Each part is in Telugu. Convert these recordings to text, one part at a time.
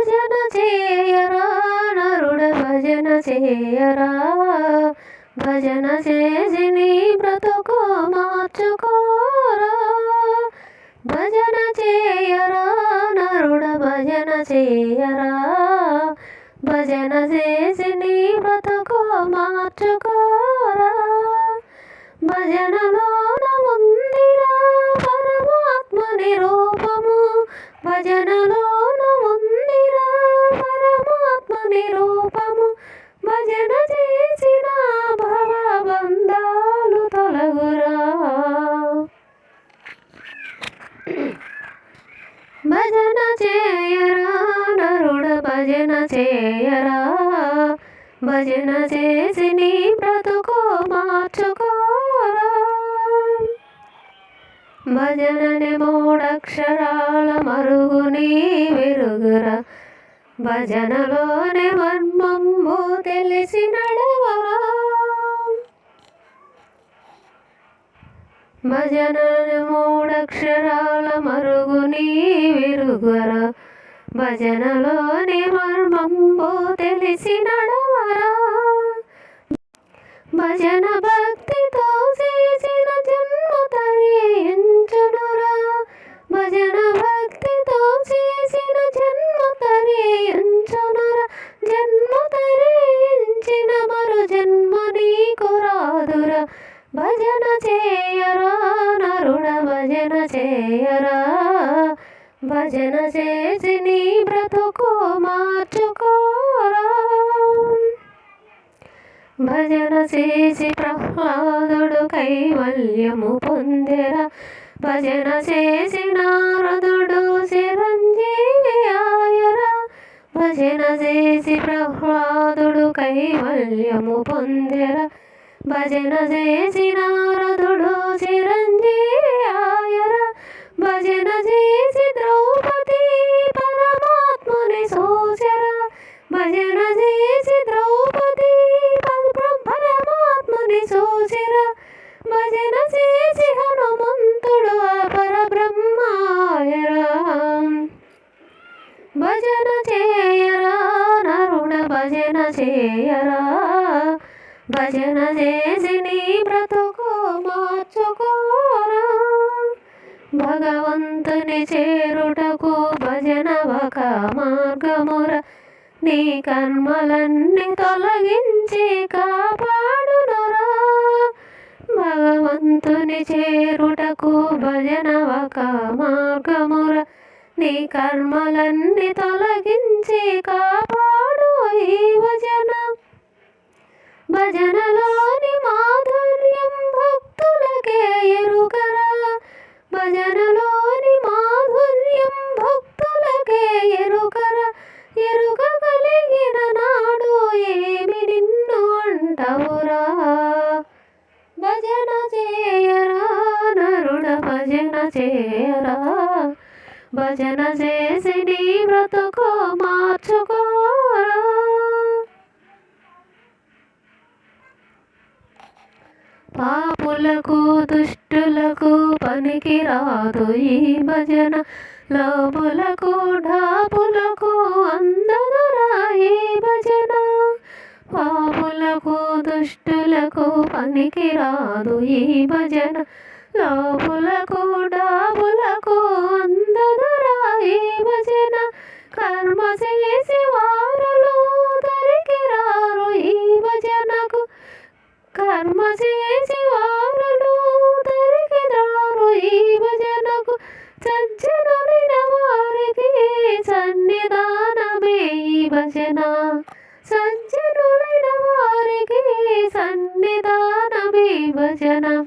భజన చేయరా నరుడ భజన చేయరా? భజన చేసి నీ బ్రతుకు మార్చుకోరా. భజన చేయరా నరుడ భజన చేయరా? భజన చేసి నీ బ్రతుకు మార్చుకోరా. భజనలోన ఉందిరా పరమాత్మ రూపము. భజన చేయరా? నరుడ భజన చేయరా? భజన చేసి నీ బ్రతుకు మార్చుకోరా? భజనని మూడక్షరాల మరుగుని విరుగురా? భజనలోని మర్మము తెలిసి నడవరా? భజనని మూడక్షరాల మరుగుని విరుగురా భజనలోని మర్మంబు తెలిసి నడవరా భజన భక్తితో చేసిన జన్మ తరించునురా భజన భక్తితో చేసిన జన్మ తరించునురా జన్మ తరించిన మరు జన్మ నీకు రాదురా. భజన చేయరా నరుడ భజన చేయరా. భజన చేసి నీ బ్రతుకు మార్చుకోరా. భజన చేసి ప్రహ్లాదుడు కైవల్యము పొందెరా. భజన చేసి నారదుడు చిరంజీవి ఆయరా. భజన చేసి ప్రహ్లాదుడు కైవల్యము పొందెరా. భజన చేసి నారదుడు చిరంజీవి ఆయరా. భజన చేసి భజన చేసి హనుమంతుడు పరబ్రహ్మాయరా. భజన చేయరా నరుణ భజన చేయరా. భజన చేసి నీ బ్రతుకు మార్చుకోరా. భగవంతుని చేరుటకు భజన ఒక మార్గముర. నీ కర్మలన్నీ తొలగించి కాపాడు భగవంతుని చేరుటకు భజన ఒక మార్గముర. నీ కర్మలన్నీ తొలగించి కాపాడు ఈ భజన. భజనలోని మాధుర్యం భక్తులకే ఎరుకరా భజనలోని మాధుర్యం భక్తులకే ఎరుకరా ఎరుక కలిగిన నాడు ఏమి నిన్ను అంటవురా. భజన భజన చేసి నీ బ్రతుకు మార్చుకోరా. పాపులకు దుష్టులకు పనికి రాదు ఈ భజన. లోపులకు ఢాపులకు అందదురా ఈ భజన. పాపులకు దుష్టులకు పనికి రాదు ఈ భజన. లోపులకు డాబులకు అందదురా ఈ భజన. కర్మ చేసి వారులు దరికి రారు ఈ భజనకు. కర్మ చేసి వారులు దరికి రారు ఈ భజనకు. సజ్జనులైన వారికి సన్నిధానమే ఈ భజన. సజ్జనులైన వారికి సన్నిధానమే భజన.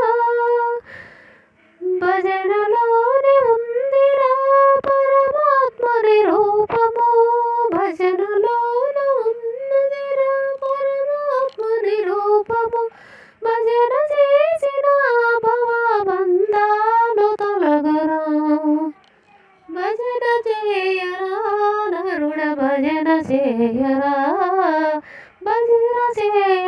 భజన చేయరా భజన చేయరా